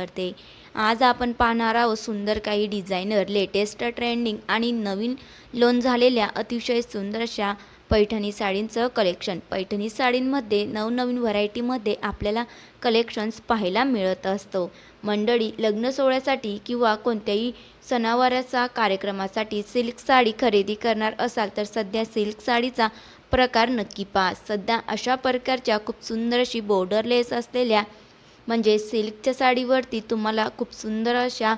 करते. आज आपण पाहणार आहोत सुंदर काही डिझायनर लेटेस्ट ट्रेंडिंग आणि नवीन लोन झालेल्या अतिशय सुंदर अशा पैठणी साडींचं कलेक्शन पैठणी साडींमध्ये नवनवीन व्हरायटीमध्ये आपल्याला कलेक्शन्स पाहायला मिळत असतो. मंडळी लग्न सोहळ्यासाठी किंवा कोणत्याही सणावाराचा कार्यक्रमासाठी सिल्क साडी खरेदी करणार असाल तर सध्या सिल्क साडीचा प्रकार नक्की पहा. सध्या अशा प्रकारच्या खूप सुंदर अशी बॉर्डरलेस असलेल्या म्हणजे सिल्कच्या साडीवरती तुम्हाला खूप सुंदर अशा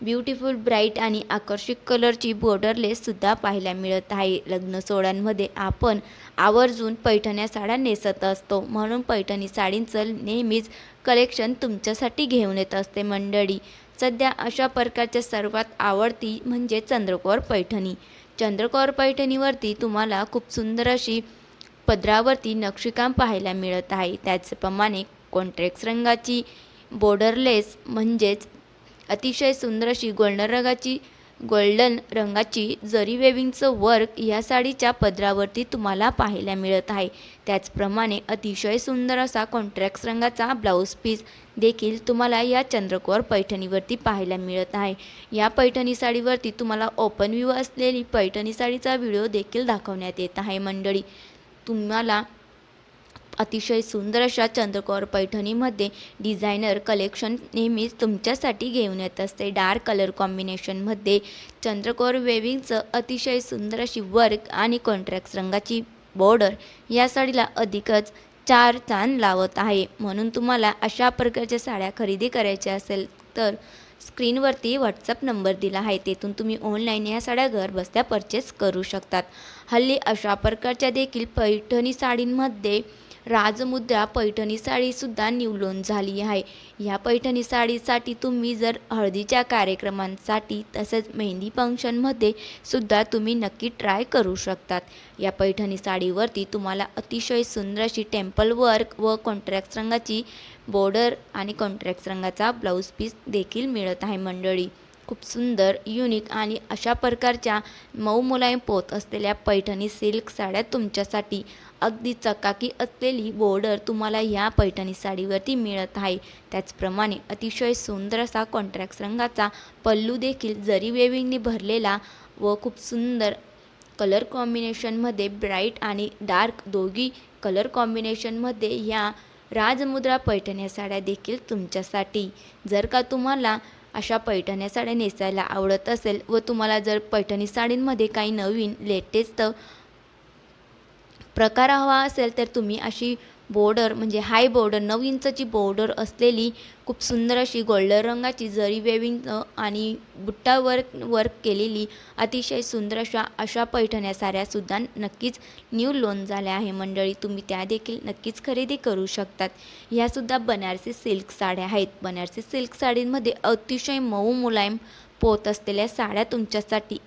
ब्युटिफुल ब्राईट आणि आकर्षक कलरची बॉर्डरलेससुद्धा पाहायला मिळत आहे. लग्न सोहळ्यांमध्ये आपण आवर्जून पैठण्या साड्या नेसत असतो. म्हणून पैठणी साडींचं नेहमीच कलेक्शन तुमच्यासाठी घेऊन येत असते मंडळी. सध्या अशा प्रकारच्या सर्वात आवडती म्हणजे चंद्रकोर पैठणी. चंद्रकोर पैठणीवरती तुम्हाला खूप सुंदर अशी पदरावरती नक्षीकाम पाहायला मिळत आहे. त्याचप्रमाणे कॉन्ट्रॅक्स रंगाची बॉर्डरलेस म्हणजेच अतिशय सुंदर अशी गोल्डन रंगाची गोल्डन रंगाची जरी वेविंगचं वर्क या साडीच्या पदरावरती तुम्हाला पाहायला मिळत आहे. त्याचप्रमाणे अतिशय सुंदर असा कॉन्ट्रॅक्स रंगाचा ब्लाऊज पीस देखील तुम्हाला या चंद्रकोर पैठणीवरती पाहायला मिळत आहे. या पैठणी साडीवरती तुम्हाला ओपन व्ह्यू असलेली पैठणी साडीचा व्हिडिओ देखील दाखवण्यात येत आहे मंडळी. तुम्हाला अतिशय सुंदर अशा चंद्रकोर पैठणीमध्ये डिझायनर कलेक्शन नेहमीच तुमच्यासाठी घेऊन येत असते. डार्क कलर कॉम्बिनेशनमध्ये चंद्रकोर वेविंगचं अतिशय सुंदर अशी वर्क आणि कॉन्ट्रॅक्ट रंगाची बॉर्डर या साडीला अधिकच चार चांद लावत आहे. म्हणून तुम्हाला अशा प्रकारच्या साड्या खरेदी करायच्या असेल तर स्क्रीनवरती व्हॉट्सअप नंबर दिला आहे. तेथून तुम्ही ऑनलाईन या साड्या घर बसल्या परचेस करू शकतात. हल्ली अशा प्रकारच्या देखील पैठणी साडींमध्ये राजमुद्रा पैठणी साडीसुद्धा निवलोन झाली आहे. या पैठणी साडीसाठी तुम्ही जर हळदीच्या कार्यक्रमांसाठी तसेच मेहंदी फंक्शनमध्ये सुद्धा तुम्ही नक्की ट्राय करू शकतात. या पैठणी साडीवरती तुम्हाला अतिशय सुंदर अशी टेम्पल वर्क व कॉन्ट्रॅक्ट रंगाची बॉर्डर आणि कॉन्ट्रॅक्ट रंगाचा ब्लाऊज पीस देखील मिळत आहे मंडळी. खूप सुंदर युनिक आणि अशा प्रकारच्या मऊ मुलायम पोत असलेल्या पैठणी सिल्क साड्या तुमच्यासाठी. अगदी चकाकी असलेली बॉर्डर तुम्हाला ह्या पैठणी साडीवरती मिळत आहे. त्याचप्रमाणे अतिशय सुंदर असा कॉन्ट्रॅक्ट रंगाचा पल्लू देखील जरी वेविंगने भरलेला व खूप सुंदर कलर कॉम्बिनेशनमध्ये ब्राईट आणि डार्क दोघी कलर कॉम्बिनेशनमध्ये ह्या राजमुद्रा पैठण्या साड्या देखील तुमच्यासाठी. जर का तुम्हाला अशा पैठण्या साड्या नेसायला आवडत असेल व तुम्हाला जर पैठणी साडींमध्ये काही नवीन लेटेस्ट प्रकार हवा असेल तर तुम्ही अशी बॉर्डर म्हणजे हाय बॉर्डर नऊ इंचची बॉर्डर असलेली खूप सुंदर अशी गोल्डन रंगाची जरी वेविंग आणि बुट्टा वर्क वर्क केलेली अतिशय सुंदर अशा अशा पैठण्या साड्यासुद्धा नक्कीच न्यू लोन झाल्या आहे मंडळी. तुम्ही त्या देखील नक्कीच खरेदी करू शकतात. ह्यासुद्धा बनारसी सिल्क साड्या आहेत. बनारसी सिल्क साडींमध्ये अतिशय मऊ मुलायम पोत असलेल्या साड्या तुमच्यासाठी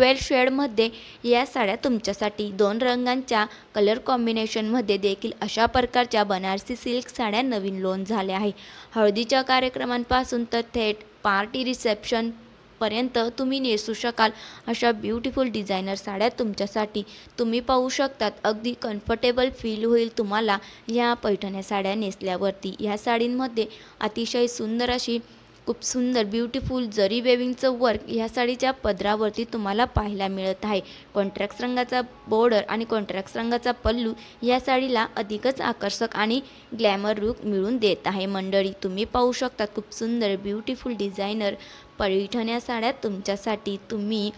ट्वेल्व शेडमध्ये या साड्या तुमच्यासाठी. दोन रंगांच्या कलर कॉम्बिनेशनमध्ये देखील अशा प्रकारच्या बनारसी सिल्क साड्या नवीन लोन झाल्या आहे हळदीच्या कार्यक्रमांपासून तर थेट पार्टी रिसेप्शनपर्यंत तुम्ही नेसू शकाल. अशा ब्युटिफुल डिझायनर साड्या तुमच्यासाठी तुम्ही पाहू शकतात. अगदी कम्फर्टेबल फील होईल तुम्हाला या पैठण्या साड्या नेसल्यावरती. या साडींमध्ये अतिशय सुंदर अशी खूप सुंदर ब्युटिफुल जरी वेविंगचं वर्क ह्या साडीच्या पदरावरती तुम्हाला पाहायला मिळत आहे. कॉन्ट्रॅक्ट रंगाचा बॉर्डर आणि कॉन्ट्रॅक्ट रंगाचा पल्लू या साडीला अधिकच आकर्षक आणि ग्लॅमर लुक मिळून देत आहे. मंडळी तुम्ही पाहू शकता खूप सुंदर ब्युटिफुल डिझायनर पैठण्या साड्या तुमच्यासाठी. तुम्ही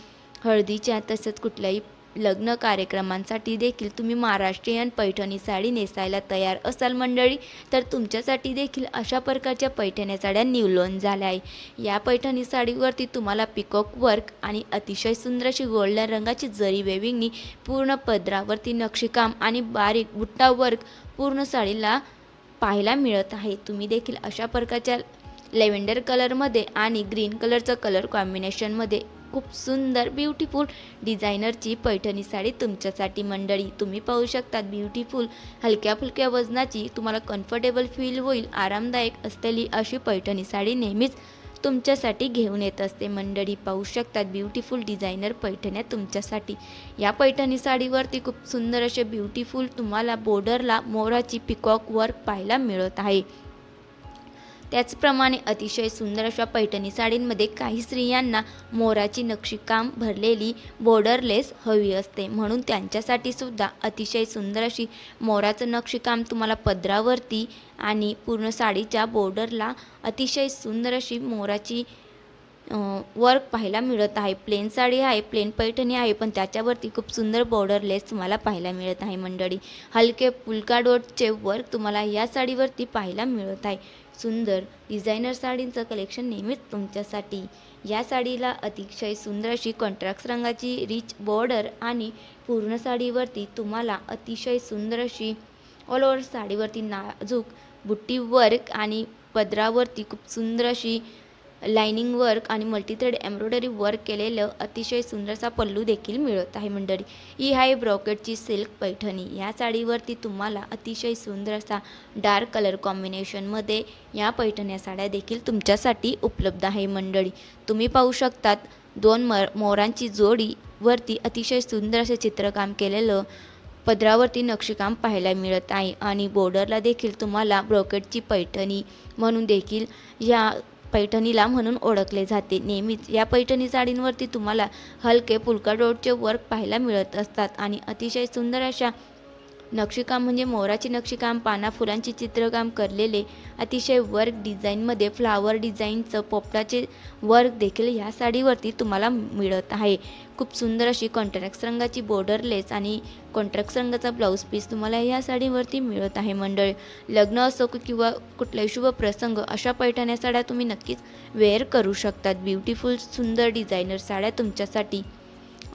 हळदीच्या तसंच कुठल्याही लग्न कार्यक्रमांसाठी देखील तुम्ही महाराष्ट्रीयन पैठणी साडी नेसायला तयार असाल मंडळी तर तुमच्यासाठी देखील अशा प्रकारच्या पैठण्या साड्या निवलोन झाल्या आहे या पैठणी साडीवरती तुम्हाला पिकॉक वर्क आणि अतिशय सुंदर अशी गोल्डन रंगाची जरी वेविंगनी पूर्ण पदरावरती नक्षीकाम आणि बारीक बुट्टा वर्क पूर्ण साडीला पाहायला मिळत आहे. तुम्ही देखील अशा प्रकारच्या लेव्हेंडर कलरमध्ये आणि ग्रीन कलरचं कलर कॉम्बिनेशनमध्ये खूप सुंदर ब्युटिफुल डिझायनरची पैठणी साडी तुमच्यासाठी मंडळी. तुम्ही पाहू शकतात ब्युटिफुल हलक्या फुलक्या वजनाची तुम्हाला कम्फर्टेबल फील होईल आरामदायक असलेली अशी पैठणी साडी नेहमीच तुमच्यासाठी घेऊन येत असते मंडळी. पाहू शकतात ब्युटिफुल डिझायनर पैठण्या तुमच्यासाठी. या पैठणी साडीवरती खूप सुंदर असे ब्युटिफुल तुम्हाला बॉर्डरला मोराची पिकॉक वर्क पाहायला मिळत आहे. त्याचप्रमाणे अतिशय सुंदर अशा पैठणी साडींमध्ये काही स्त्रियांना मोराची नक्षीकाम भरलेली बॉर्डरलेस हवी असते. म्हणून त्यांच्यासाठी सुद्धा अतिशय सुंदर अशी मोराचं नक्षीकाम तुम्हाला पदरावरती आणि पूर्ण साडीच्या बॉर्डरला अतिशय सुंदर अशी मोराची वर्क पाहायला मिळत आहे. प्लेन साडी आहे प्लेन पैठणी आहे पण त्याच्यावरती खूप सुंदर बॉर्डरलेस तुम्हाला पाहायला मिळत आहे मंडळी. हलके पुलका डोटचे वर्क तुम्हाला या साडीवरती पाहायला मिळत आहे. सुंदर डिझायनर साडींचं कलेक्शन नेहमीच तुमच्यासाठी. या साडीला अतिशय सुंदर अशी कॉन्ट्राक्ट रंगाची रिच बॉर्डर आणि पूर्ण साडीवरती तुम्हाला अतिशय सुंदर अशी ऑल ओव्हर साडीवरती नाजूक बुट्टी वर्क आणि पदरावरती खूप सुंदर अशी लायनिंग वर्क आणि मल्टीथ्रेड एम्ब्रॉयडरी वर्क केलेलं अतिशय सुंदरसा पल्लू देखील मिळत आहे मंडळी. ही आहे ब्रॉकेटची सिल्क पैठणी. या साडीवरती तुम्हाला अतिशय सुंदर असा डार्क कलर कॉम्बिनेशनमध्ये या पैठण्या साड्या देखील तुमच्यासाठी उपलब्ध आहे मंडळी. तुम्ही पाहू शकतात दोन मर मोरांची जोडी वरती अतिशय सुंदर असे चित्रकाम केलेलं पदरावरती नक्षीकाम पाहायला मिळत आहे. आणि बॉर्डरला देखील तुम्हाला ब्रोकेटची पैठणी म्हणून देखील या पैठणीला म्हणून ओळखले जाते. नेहमीच या पैठणी साडींवरती तुम्हाला हलके पुलका डोटचे वर्क पाहायला मिळत असतात आणि अतिशय सुंदर अशा नक्षीकाम म्हणजे मोराचे नक्षीकाम पाना फुलांचे चित्रकाम करलेले अतिशय वर्क डिझाईनमध्ये फ्लावर डिझाईनचं पोपटाचे वर्क देखील ह्या साडीवरती तुम्हाला मिळत आहे. खूप सुंदर अशी कॉन्ट्रॅक्ट रंगाची बॉर्डरलेस आणि कॉन्ट्रॅक्स रंगाचा ब्लाऊज पीस तुम्हाला या साडीवरती मिळत आहे मंडळी. लग्न असो किंवा कुठलाही शुभ प्रसंग अशा पैठण्या साड्या तुम्ही नक्कीच वेअर करू शकतात. ब्युटिफुल सुंदर डिझायनर साड्या तुमच्यासाठी.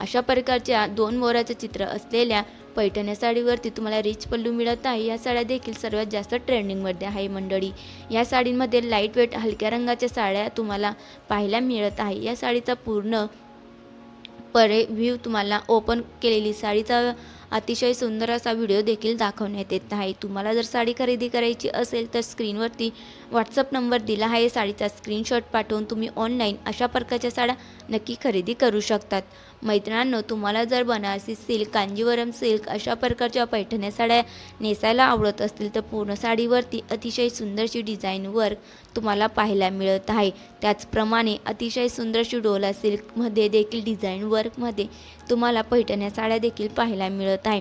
अशा प्रकारच्या दोन मोराचं चित्र असलेल्या पैठण्या साडीवरती तुम्हाला रिच पल्लू मिळत आहे या साड्या देखील सर्वात जास्त ट्रेंडिंगमध्ये आहे मंडळी. या साडींमध्ये लाइट वेट हलक्या रंगाच्या साड्या तुम्हाला पाहायला मिळत आहे. या साडीचा पूर्ण परे व्ह्यू तुम्हाला ओपन केलेली साडीचा अतिशय सुंदर असा व्हिडिओ देखील दाखवण्यात येत आहे. तुम्हाला जर साडी खरेदी करायची असेल तर स्क्रीनवरती व्हॉट्सअप नंबर दिला आहे साडीचा स्क्रीनशॉट पाठवून तुम्ही ऑनलाईन अशा प्रकारच्या साड्या नक्की खरेदी करू शकतात. मैत्रिणांनो तुम्हाला जर बनारसी सिल्क कांजीवरम सिल्क अशा प्रकारच्या पैठण्या साड्या नेसायला आवडत असतील तर पूर्ण साडीवरती अतिशय सुंदरशी डिझाईन वर्क तुम्हाला पाहायला मिळत आहे. त्याचप्रमाणे अतिशय सुंदरशी डोला सिल्कमध्ये देखील डिझाईन वर्कमध्ये तुम्हाला पैठण्या साड्या देखील पाहायला मिळत आहे.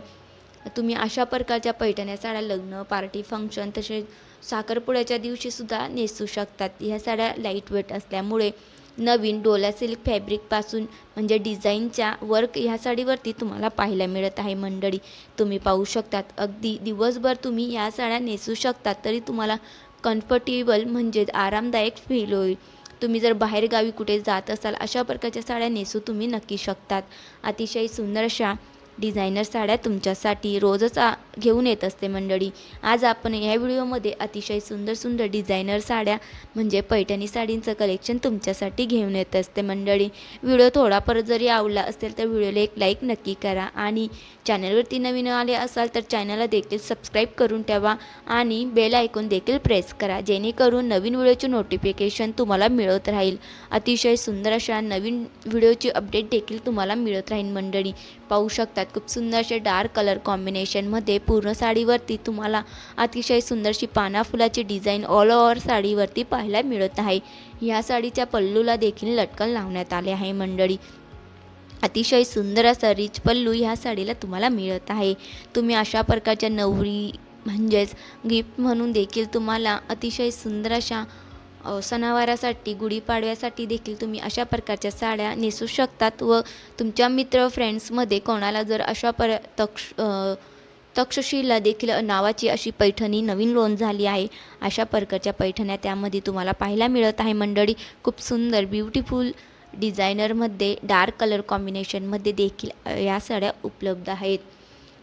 तुम्ही अशा प्रकारच्या पैठण्या साड्या लग्न पार्टी फंक्शन तसेच साखरपुड्याच्या दिवशीसुद्धा नेसू शकतात. ह्या साड्या लाइट वेट असल्यामुळे नवीन डोला सिल्क फॅब्रिकपासून म्हणजे डिझाईनच्या वर्क ह्या साडीवरती तुम्हाला पाहायला मिळत आहे मंडळी. तुम्ही पाहू शकतात. अगदी दिवसभर तुम्ही या साड्या नेसू शकतात तरी तुम्हाला कम्फर्टेबल म्हणजेच आरामदायक फील होईल. तुम्ही जर बाहेरगावी कुठे जात असाल अशा प्रकारच्या साड्या नेसू तुम्ही नक्की शकतात. अतिशय सुंदर अशा डिझायनर साड्या तुमच्यासाठी रोजच आ घेऊन येत असते मंडळी. आज आपण या व्हिडिओमध्ये अतिशय सुंदर सुंदर डिझायनर साड्या म्हणजे पैठणी साडींचं कलेक्शन तुमच्यासाठी घेऊन येत असते मंडळी. व्हिडिओ थोडा परत जरी आवडला असेल तर व्हिडिओला एक लाईक नक्की करा आणि चॅनलवरती नवीन आले असाल तर चॅनलला देखील सबस्क्राईब करून ठेवा आणि बेल ऐकून देखील प्रेस करा जेणेकरून नवीन व्हिडिओचे नोटिफिकेशन तुम्हाला मिळत राहील. अतिशय सुंदर अशा नवीन व्हिडिओची अपडेट देखील तुम्हाला मिळत राहील मंडळी. पाहू शकतात. खूप सुंदरसे डार्क कलर कॉम्बिनेशनमध्ये पूर्ण साडीवरती तुम्हाला अतिशय सुंदरशी पाना फुलाची डिझाईन ऑल ओव्हर साडीवरती पाहायला मिळत आहे. ह्या साडीच्या पल्लूला देखील लटकन लावण्यात आले आहे मंडळी. अतिशय सुंदर असा रिच पल्लू ह्या साडीला तुम्हाला मिळत आहे. तुम्ही अशा प्रकारच्या नवरी म्हणजेच गिफ्ट म्हणून देखील तुम्हाला अतिशय सुंदर अशा सणावारासाठी गुढीपाडव्यासाठी देखील तुम्ही अशा प्रकारच्या साड्या नेसू शकतात व तुमच्या मित्र फ्रेंड्समध्ये कोणाला जर अशा पर तक्ष तक्षशिला देखील नावाची अशी पैठणी नवीन लोन झाली आहे अशा प्रकारच्या पैठण्या त्यामध्ये तुम्हाला पाहायला मिळत आहे. मंडळी खूप सुंदर ब्युटिफुल डिझायनरमध्ये डार्क कलर कॉम्बिनेशनमध्ये देखील या साड्या उपलब्ध आहेत.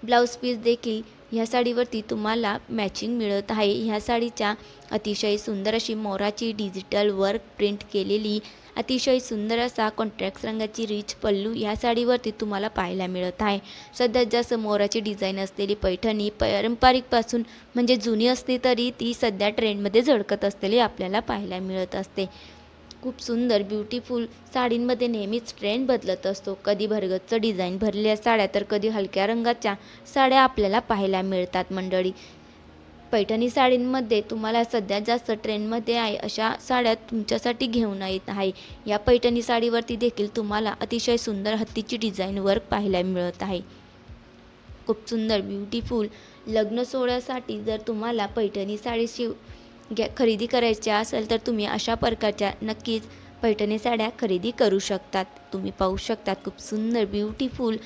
ब्लाऊज पीस देखील ह्या साडीवरती तुम्हाला मॅचिंग मिळत आहे. ह्या साडीच्या अतिशय सुंदर अशी मोराची डिजिटल वर्क प्रिंट केलेली अतिशय सुंदर असा कॉन्ट्रॅक्ट रंगाची रिच पल्लू ह्या साडीवरती तुम्हाला पाहायला मिळत आहे. सध्या जास्त मोराची डिझाईन असलेली पैठणी पारंपरिकपासून म्हणजे जुनी असली तरी ती सध्या ट्रेंडमध्ये झळकत असलेली आपल्याला पाहायला मिळत असते. खूप सुंदर ब्युटिफुल साडींमध्ये नेहमीच ट्रेंड बदलत असतो. कधी भरगच्च डिझाईन भरलेल्या साड्या तर कधी हलक्या रंगाच्या साड्या आपल्याला पाहायला मिळतात मंडळी. पैठणी साडींमध्ये तुम्हाला सध्या जास्त ट्रेंडमध्ये आहे अशा साड्या तुमच्यासाठी घेऊन येत आहे. या पैठणी साडीवरती देखील तुम्हाला अतिशय सुंदर हत्तीची डिझाईन वर्क पाहायला मिळत आहे. खूप सुंदर ब्युटिफुल लग्न सोहळ्यासाठी जर तुम्हाला पैठणी साडी शिव घ्या खरेदी करायच्या असेल तर तुम्ही अशा प्रकारच्या नक्कीच पैठणी साड्या खरेदी करू शकतात. तुम्ही पाहू शकतात खूप सुंदर ब्युटिफुल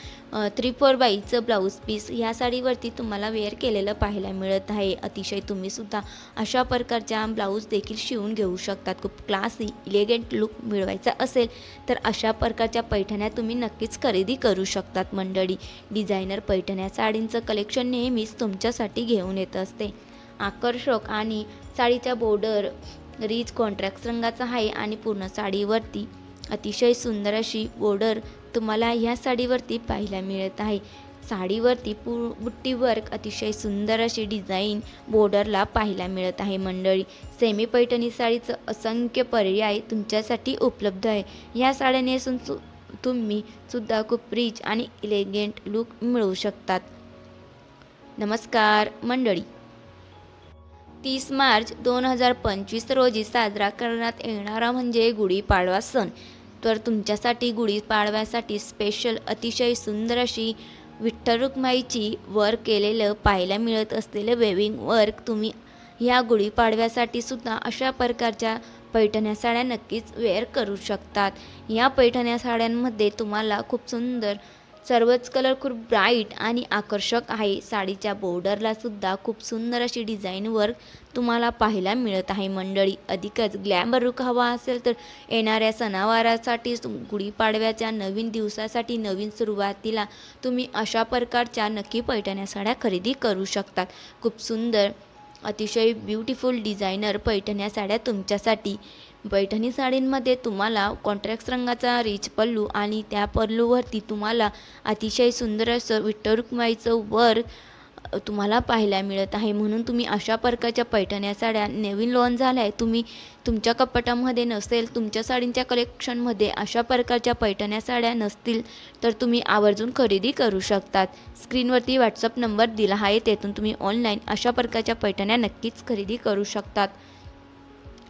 थ्री फोर बाईचं ब्लाऊज पीस ह्या साडीवरती तुम्हाला वेअर केलेलं पाहायला मिळत आहे. अतिशय तुम्हीसुद्धा अशा प्रकारच्या ब्लाऊज देखील शिवून घेऊ शकतात. खूप क्लासी इलेगंट लुक मिळवायचा असेल तर अशा प्रकारच्या पैठण्या तुम्ही नक्कीच खरेदी करू शकतात. मंडळी डिझायनर पैठण्या साडींचं कलेक्शन नेहमीच तुमच्यासाठी घेऊन येत असते. आकर्षक आणि साडीच्या बॉर्डर रिच कॉन्ट्रॅक्ट रंगाचा आहे आणि पूर्ण साडीवरती अतिशय सुंदर अशी बॉर्डर तुम्हाला ह्या साडीवरती पाहायला मिळत आहे. साडीवरती पू बुट्टी वर्क अतिशय सुंदर अशी डिझाईन बॉर्डरला पाहायला मिळत आहे मंडळी. सेमी पैठणी साडीचं असंख्य पर्याय तुमच्यासाठी उपलब्ध आहे. ह्या साड्या नेसून सु तुम्ही सुद्धा खूप रिच आणि इलेगंट लुक मिळवू शकतात. नमस्कार मंडळी. तीस मार्च दोन हजार पंचवीस रोजी साजरा करण्यात येणारा म्हणजे गुढीपाडवा सण. तर तुमच्यासाठी गुढीपाडव्यासाठी स्पेशल अतिशय सुंदर अशी विठ्ठल रुक्माईची वर्क केलेलं पाहायला मिळत असलेलं वेविंग वर्क तुम्ही ह्या गुढीपाडव्यासाठी सुद्धा अशा प्रकारच्या पैठण्या साड्या नक्कीच वेअर करू शकतात. या पैठण्या साड्यांमध्ये तुम्हाला खूप सुंदर सर्वच कलर खूप ब्राईट आणि आकर्षक आहे. साडीच्या बॉर्डरला सुद्धा खूप सुंदर अशी डिझाईन वर्क तुम्हाला पाहायला मिळत आहे मंडळी. अधिकच ग्लॅमर रुख हवा असेल तर येणाऱ्या सणावारासाठी गुढीपाडव्याच्या नवीन दिवसासाठी नवीन सुरुवातीला तुम्ही अशा प्रकारच्या नक्की पैठण्या साड्या खरेदी करू शकतात. खूप सुंदर अतिशय ब्युटिफुल डिझायनर पैठण्या साड्या तुमच्यासाठी. पैठणी साडींमध्ये तुम्हाला कॉन्ट्रॅक्ट रंगाचा रिच पल्लू आणि त्या पल्लूवरती तुम्हाला अतिशय सुंदर असं विठ्ठल रुक्माईचं वर तुम्हाला पाहायला मिळत आहे. म्हणून तुम्ही अशा प्रकारच्या पैठण्या साड्या नवीन लॉन्च झाल्या आहे तुम्ही तुमच्या कपाटामध्ये नसेल तुमच्या साडींच्या कलेक्शनमध्ये अशा प्रकारच्या पैठण्या साड्या नसतील तर तुम्ही आवर्जून खरेदी करू शकतात. स्क्रीनवरती व्हॉट्सअप नंबर दिला आहे तेथून तुम्ही ऑनलाईन अशा प्रकारच्या पैठण्या नक्कीच खरेदी करू शकतात.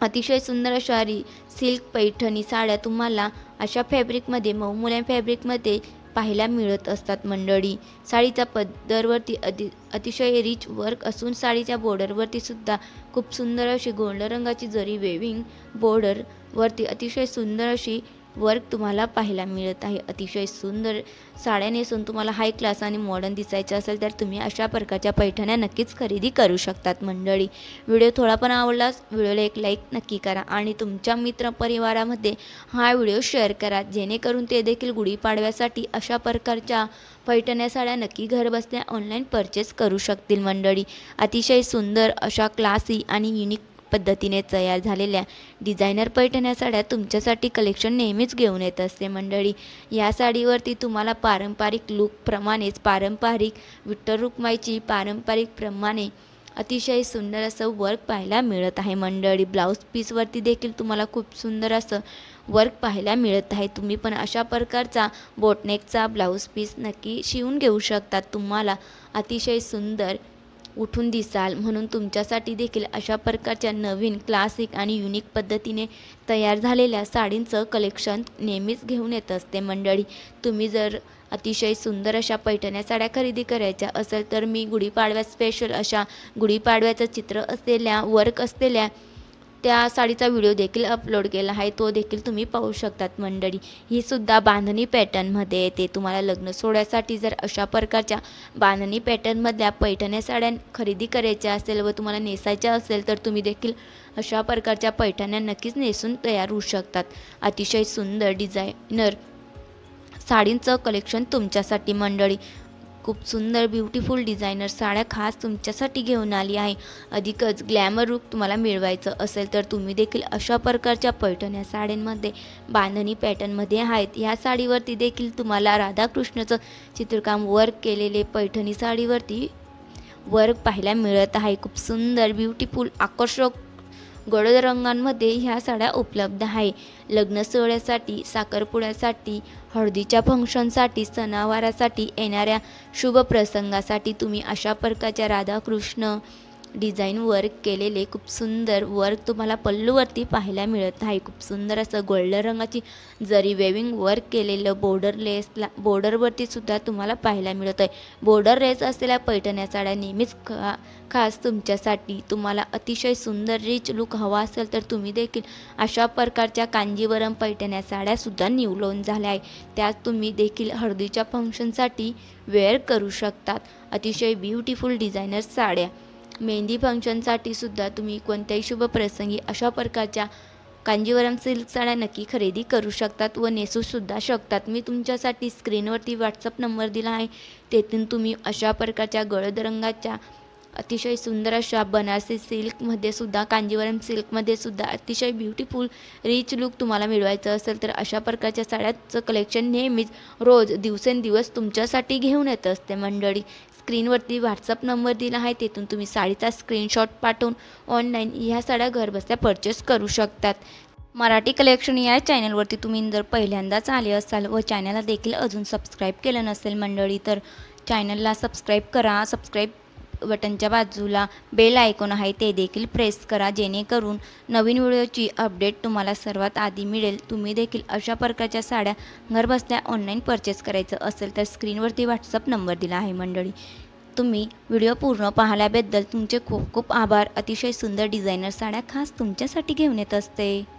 अतिशय सुंदर अशारी सिल्क पैठणी साड्या तुम्हाला अशा फॅब्रिकमध्ये मऊमुलायम फॅब्रिकमध्ये पाहायला मिळत असतात मंडळी. साडीचा पदरवरती अति अतिशय रिच वर्क असून साडीच्या बॉर्डरवरती सुद्धा खूप सुंदर अशी गोंड रंगाची जरी वेविंग बॉर्डरवरती अतिशय सुंदर अशी वर्क तुम्हाला पाहायला मिळत आहे. अतिशय सुंदर साड्या नेसून तुम्हाला हाय क्लास आणि मॉडर्न दिसायचं असेल तर तुम्ही अशा प्रकारच्या पैठण्या नक्कीच खरेदी करू शकतात मंडळी. व्हिडिओ थोडा पण आवडलाच व्हिडिओला एक लाईक नक्की करा आणि तुमच्या मित्रपरिवारामध्ये हा व्हिडिओ शेअर करा. जेणेकरून ते देखील गुढीपाडव्यासाठी अशा प्रकारच्या पैठण्या साड्या नक्की घरबसल्या ऑनलाईन परचेस करू शकतील मंडळी. अतिशय सुंदर अशा क्लासी आणि युनिक पद्धतीने तयार झालेल्या डिझायनर पैठण्या साड्या तुमच्यासाठी कलेक्शन नेहमीच घेऊन येत असते मंडळी. या साडीवरती तुम्हाला पारंपरिक लूकप्रमाणेच पारंपरिक विठ्ठल रुक्माईची पारंपरिकप्रमाणे अतिशय सुंदर असं वर्क पाहायला मिळत आहे मंडळी. ब्लाऊज पीसवरती देखील तुम्हाला खूप सुंदर असं वर्क पाहायला मिळत आहे. तुम्ही पण अशा प्रकारचा बोटनेकचा ब्लाऊज पीस नक्की शिवून घेऊ शकतात तुम्हाला अतिशय सुंदर उठून दिसाल. म्हणून तुमच्यासाठी देखील अशा प्रकारच्या नवीन क्लासिक आणि युनिक पद्धतीने तयार झालेल्या साडींचं कलेक्शन नेहमीच घेऊन येत असते मंडळी. तुम्ही जर अतिशय सुंदर अशा पैठण्या साड्या खरेदी करायच्या असेल तर मी गुढीपाडव्या स्पेशल अशा गुढीपाडव्याचं चित्र असलेल्या वर्क असलेल्या त्या साडीचा व्हिडिओ देखील अपलोड केला आहे. तो देखील तुम्ही पाहू शकतात मंडळी. ही सुद्धा बांधणी पॅटर्नमध्ये येते. तुम्हाला लग्न सोहळ्यासाठी जर अशा प्रकारच्या बांधणी पॅटर्नमधल्या पैठण्या साड्या खरेदी करायच्या असेल व तुम्हाला नेसायच्या असेल तर तुम्ही देखील अशा प्रकारच्या पैठण्या नक्कीच नेसून तयार होऊ शकतात. अतिशय सुंदर डिझायनर साडींचं कलेक्शन तुमच्यासाठी मंडळी. खूप सुंदर ब्युटिफुल डिझायनर साड्या खास तुमच्यासाठी घेऊन आली आहे. अधिकच ग्लॅमर लुक तुम्हाला मिळवायचं असेल तर तुम्ही देखील अशा प्रकारच्या पैठण्या साड्यांमध्ये बांधणी पॅटर्नमध्ये आहेत. या साडीवरती देखील तुम्हाला राधाकृष्णचं चित्रकाम वर्क केलेले पैठणी साडीवरती वर्क पाहायला मिळत आहे. खूप सुंदर ब्युटिफुल आकर्षक गडद रंगांमध्ये ह्या साड्या उपलब्ध आहे. लग्न सोहळ्यासाठी साखरपुड्यासाठी हळदीच्या फंक्शनसाठी सणावारासाठी येणाऱ्या शुभ प्रसंगासाठी तुम्ही अशा प्रकारच्या राधाकृष्ण डिझाईन वर्क केलेले खूप सुंदर वर्क तुम्हाला पल्लूवरती पाहायला मिळत आहे. खूप सुंदर असं गोल्डन रंगाची जरी वेविंग वर्क केलेलं बॉर्डर लेसला बॉर्डरवरती सुद्धा तुम्हाला पाहायला मिळत आहे. बॉर्डर लेस असलेल्या पैठण्या साड्या नेहमीच खा खास तुमच्यासाठी. तुम्हाला अतिशय सुंदर रिच लुक हवा असेल तर तुम्ही देखील अशा प्रकारच्या कांजीवरम पैठण्या साड्यासुद्धा निवलून झाल्या आहे. त्यात तुम्ही देखील हळदीच्या फंक्शनसाठी वेअर करू शकतात. अतिशय ब्युटिफुल डिझायनर साड्या. मेहंदी फंक्शनसाठी सुद्धा तुम्ही कोणत्याही शुभ प्रसंगी अशा प्रकारच्या कांजीवरम सिल्क साड्या नक्की खरेदी करू शकतात व नेसूसुद्धा शकतात. मी तुमच्यासाठी स्क्रीनवरती व्हॉट्सअप नंबर दिला आहे. तेथून तुम्ही अशा प्रकारच्या गडद रंगाच्या अतिशय सुंदर अशा बनारसी सिल्कमध्ये सुद्धा कांजीवरम सिल्कमध्ये सुद्धा अतिशय ब्युटिफुल रिच लुक तुम्हाला मिळवायचं असेल तर अशा प्रकारच्या साड्याचं कलेक्शन नेहमीच रोज दिवसेंदिवस तुमच्यासाठी घेऊन येत असते मंडळी. स्क्रीनवरती व्हॉट्सअप नंबर दिला आहे तेथून तुम्ही साडीचा स्क्रीनशॉट पाठवून ऑनलाईन ह्या साड्या घरबसल्या परचेस करू शकतात. मराठी कलेक्शन या चॅनलवरती तुम्ही जर पहिल्यांदाच आले असाल व चॅनलला देखील अजून सबस्क्राईब केलं नसेल मंडळी तर चॅनलला सबस्क्राईब करा. सबस्क्राईब बटनच्या बाजूला बेल आयकॉन आहे ते देखील प्रेस करा जेणेकरून नवीन व्हिडिओची अपडेट तुम्हाला सर्वात आधी मिळेल. तुम्ही देखील अशा प्रकारच्या साड्या घरबसल्या ऑनलाईन परचेस करायचं असेल तर स्क्रीनवरती व्हॉट्सअप नंबर दिला आहे मंडळी. तुम्ही व्हिडिओ पूर्ण पाहिल्याबद्दल तुमचे खूप खूप आभार. अतिशय सुंदर डिझायनर साड्या खास तुमच्यासाठी घेऊन येत असते.